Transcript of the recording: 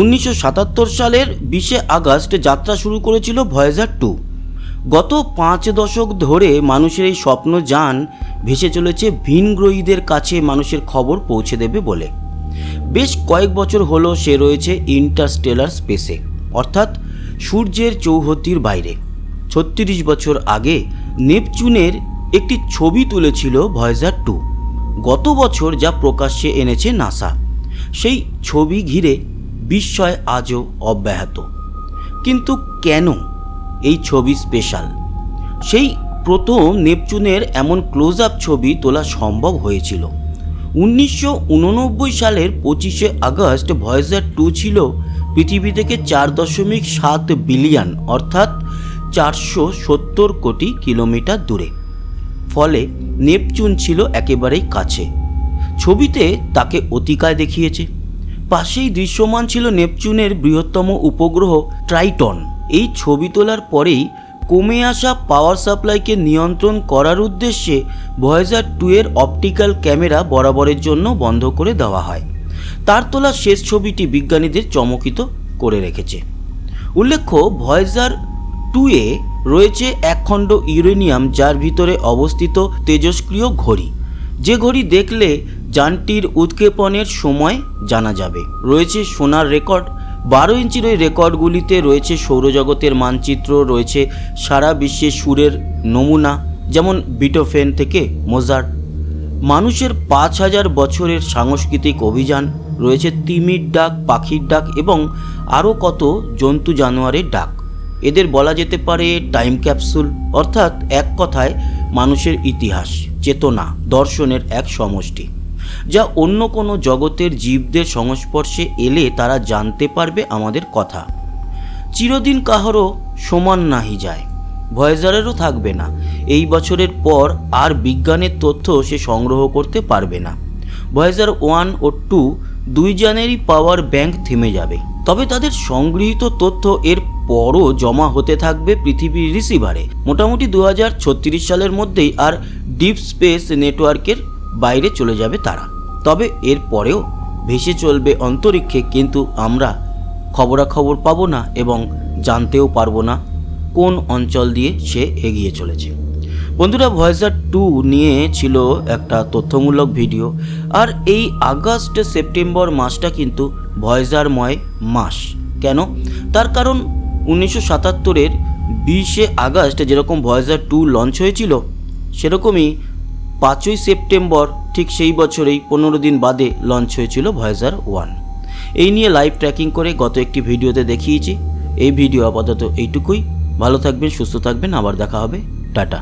উনিশশো সাতাত্তর সালের বিশে আগস্ট যাত্রা শুরু করেছিল ভয়েজার টু। গত পাঁচ দশক ধরে মানুষের এই স্বপ্ন যান ভেসে চলেছে ভিনগ্রহীদের কাছে মানুষের খবর পৌঁছে দেবে বলে। বেশ কয়েক বছর হলো সে রয়েছে ইন্টারস্টেলার স্পেসে, অর্থাৎ সূর্যের চৌহতির বাইরে। ছত্রিশ বছর আগে নেপচুনের একটি ছবি তুলেছিল ভয়েজার টু। গত বছর যা প্রকাশ্যে এনেছে নাসা, সেই ছবি ঘিরে বিস্ময় আজও অব্যাহত। কিন্তু কেন এই ছবি স্পেশাল সেই প্রথম নেপচুনের এমন ক্লোজ আপ ছবি তোলা সম্ভব হয়েছিল। উনিশশো উননব্বই সালের পঁচিশে আগস্ট ভয়েজার টু ছিল পৃথিবী থেকে চার দশমিক সাত বিলিয়ন অর্থাৎ চারশো সত্তর কোটি কিলোমিটার দূরে। ফলে নেপচুন ছিল একেবারেই কাছে। ছবিতে তাকে অতিকায় দেখিয়েছে। পাশেই দৃশ্যমান ছিল নেপচুনের বৃহত্তম উপগ্রহ ট্রাইটন। এই ছবি তোলার পরেই কমে আসা পাওয়ার সাপ্লাইকে নিয়ন্ত্রণ করার উদ্দেশ্যে ভয়েজার টু এর অপটিক্যাল ক্যামেরা বরাবরের জন্য বন্ধ করে দেওয়া হয়। তার তোলা শেষ ছবিটি বিজ্ঞানীদের চমকিত করে রেখেছে। উল্লেখ্য, ভয়েজার টু এ রয়েছে একখণ্ড ইউরেনিয়াম, যার ভিতরে অবস্থিত তেজস্ক্রিয় ঘড়ি। যে ঘড়ি দেখলে যানটির উৎক্ষেপণের সময় জানা যাবে। রয়েছে সোনার রেকর্ড। বারো ইঞ্চির ওই রেকর্ডগুলিতে রয়েছে সৌরজগতের মানচিত্র, রয়েছে সারা বিশ্বে সুরের নমুনা, যেমন বিটোফেন থেকে মোজার মানুষের পাঁচ হাজার বছরের সাংস্কৃতিক অভিযান, রয়েছে তিমির ডাক, পাখির ডাক এবং আরও কত জন্তু জানোয়ারের ডাক। এদের বলা যেতে পারে টাইম ক্যাপসুল, অর্থাৎ এক কথায় মানুষের ইতিহাস, চেতনা, দর্শনের এক সমষ্টি। যা অন্য কোনো জগতের জীবদের সংস্পর্শে এলে তারা জানতে পারবে আমাদের কথা। চিরদিন কাহারও সমান নাহি যায়, ভয়েজারেরও থাকবে না। এই বছরের পর আর বিজ্ঞানের তথ্য সে সংগ্রহ করতে পারবে না। ভয়েজার ওয়ান ও টু দুই জানেরই পাওয়ার ব্যাংক থেমে যাবে। তবে তাদের সংগৃহীত তথ্য এর পরও জমা হতে থাকবে পৃথিবীর রিসিভারে। মোটামুটি দু হাজার ছত্রিশ সালের মধ্যেই আর ডিপ স্পেস নেটওয়ার্কের বাইরে চলে যাবে তারা। তবে এর পরেও ভেসে চলবে অন্তরিক্ষে কিন্তু আমরা খবরাখবর পাবো না এবং জানতেও পারব না কোন অঞ্চল দিয়ে সে এগিয়ে চলেছে। বন্ধুরা ভয়েসার টু নিয়ে ছিল একটা তথ্যমূলক ভিডিও। আর এই আগস্ট সেপ্টেম্বর মাসটা কিন্তু ভয়েজারময় মাস। কেন? তার কারণ উনিশশো সাতাত্তরের বিশে আগস্ট যেরকম ভয়েজার টু লঞ্চ হয়েছিল, সেরকমই পাঁচই সেপ্টেম্বর ঠিক সেই বছরেই পনেরো দিন বাদে লঞ্চ হয়েছিল ভয়েজার ওয়ান এই নিয়ে লাইভ ট্র্যাকিং করে গত একটি ভিডিওতে দেখিয়েছি। এই ভিডিও আপাতত এইটুকুই। ভালো থাকবেন, সুস্থ থাকবেন। আবার দেখা হবে। টাটা।